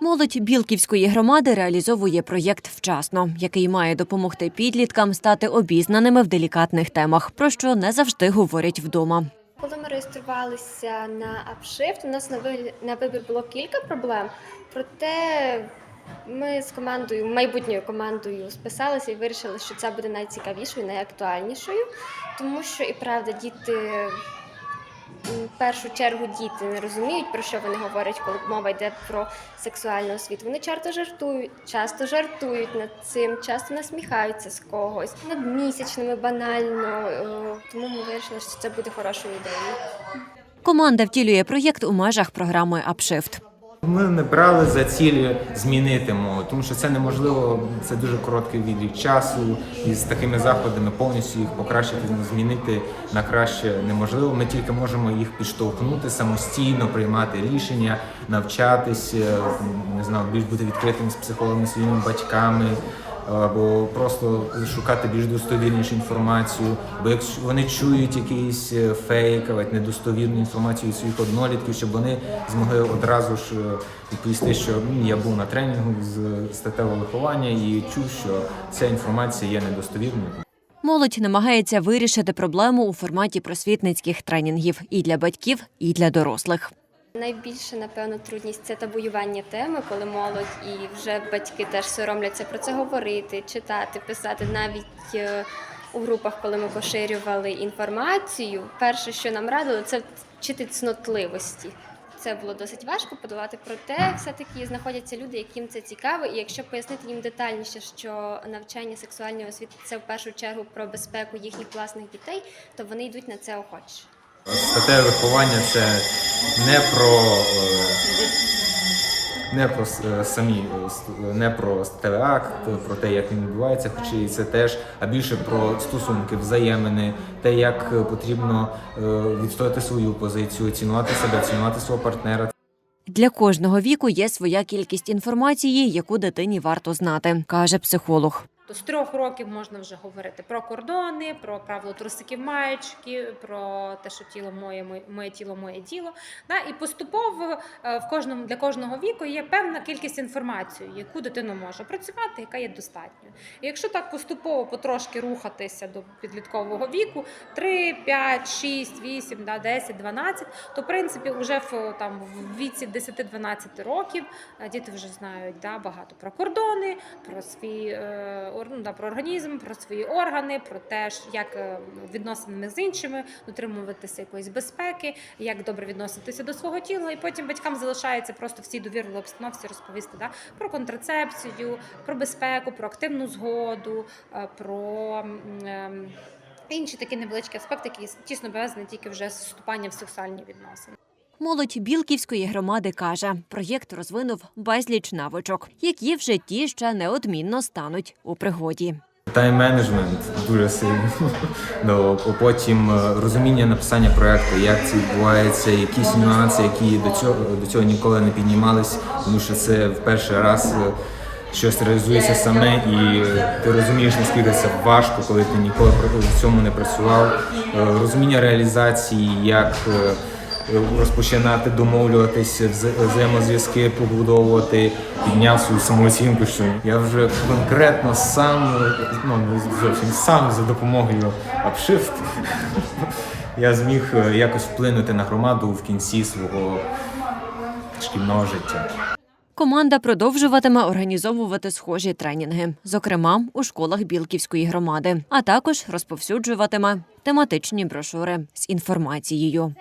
Молодь Білківської громади реалізовує проєкт вчасно, який має допомогти підліткам стати обізнаними в делікатних темах, про що не завжди говорять вдома. Коли ми реєструвалися на апшифт, у нас на вигляд на вибір було кілька проблем. Проте ми з командою, майбутньою командою, списалися і вирішили, що це буде найцікавішою, найактуальнішою, тому що і правда діти. В першу чергу діти не розуміють, про що вони говорять, коли мова йде про сексуальну освіту. Вони часто жартують, часто жартують над цим, часто насміхаються з когось над місячними банально. е, Тому ми вирішили, що це буде хорошою ідеєю. Команда втілює проєкт у межах програми Апшифт. Ми не брали за ціль змінити мову, тому що це неможливо, це дуже короткий відлік часу, і з такими заходами повністю їх покращити, ну, змінити на краще неможливо. Ми тільки можемо їх підштовхнути самостійно, приймати рішення, навчатись, е, не знаю, більш бути відкритими з психологами, своїми батьками. Або просто шукати більш достовірнішу інформацію, бо якщо вони чують якийсь е, фейк, або недостовірну інформацію своїх однолітків, щоб вони змогли одразу ж е, відповісти, що я був на тренінгу з статевого виховання і чув, що ця інформація є недостовірною. Молодь намагається вирішити проблему у форматі просвітницьких тренінгів і для батьків, і для дорослих. Найбільше, напевно, трудність це табуювання теми, коли молодь і вже батьки теж соромляться про це говорити, читати, писати навіть. е, У групах, коли ми поширювали інформацію, перше, що нам радили, це вчити цнотливості. Це було досить важко подолати, проте все-таки знаходяться люди, яким це цікаво. І якщо пояснити їм детальніше, що навчання сексуальної освіти це в першу чергу про безпеку їхніх власних дітей, то вони йдуть на це охоче. Статеве виховання це не про е, не про е, самі е, не про статевий акт, про те, як він відбувається, хоча і це теж, а більше про стосунки, взаємини, те, як потрібно відстояти свою позицію, цінувати себе, цінувати свого партнера. Для кожного віку є своя кількість інформації, яку дитині варто знати, каже психолог. То з трьох років можна вже говорити про кордони, про правило трусиків маєчки, про те, що тіло моє, моє, моє тіло, моє діло. Да? І поступово е, в кожному для кожного віку є певна кількість інформації, яку дитина може працювати, яка є достатньою. І якщо так поступово потрошки рухатися до підліткового віку 3, 5, 6, 8, да, 10, 12, то в принципі вже в там в віці 10-12 років е, діти вже знають да, багато про кордони, про свій е, ну, про організм, про свої органи, про те, як е, відносинами з іншими, дотримуватися якоїсь безпеки, як добре відноситися до свого тіла. І потім батькам залишається просто в цій довірливій обстановці розповісти да, про контрацепцію, про безпеку, про активну згоду, е, про. ем, Інші такі невеличкі аспекти, які тісно пов'язані тільки вже з вступанням в сексуальні відносини. Молодь Білківської громади каже, проєкт розвинув безліч навичок, які в житті ще неодмінно стануть у пригоді. Тайм-менеджмент дуже сильно. Ну, потім е, розуміння написання проекту, як це відбувається, якісь нюанси, які до цього до цього ніколи не піднімались, тому що це в перший раз е, щось реалізується саме, і е, ти розумієш, наскільки це важко, коли ти ніколи в цьому не працював. Розуміння реалізації, як розпочинати домовлюватися, вза- взаємозв'язки побудовувати, підняв свою самооцінку, що я вже конкретно сам, ну не зовсім сам за допомогою апшифт. Я зміг е, якось вплинути на громаду в кінці свого шкільного життя. Команда продовжуватиме організовувати схожі тренінги, зокрема у школах Білківської громади, а також розповсюджуватиме тематичні брошури з інформацією.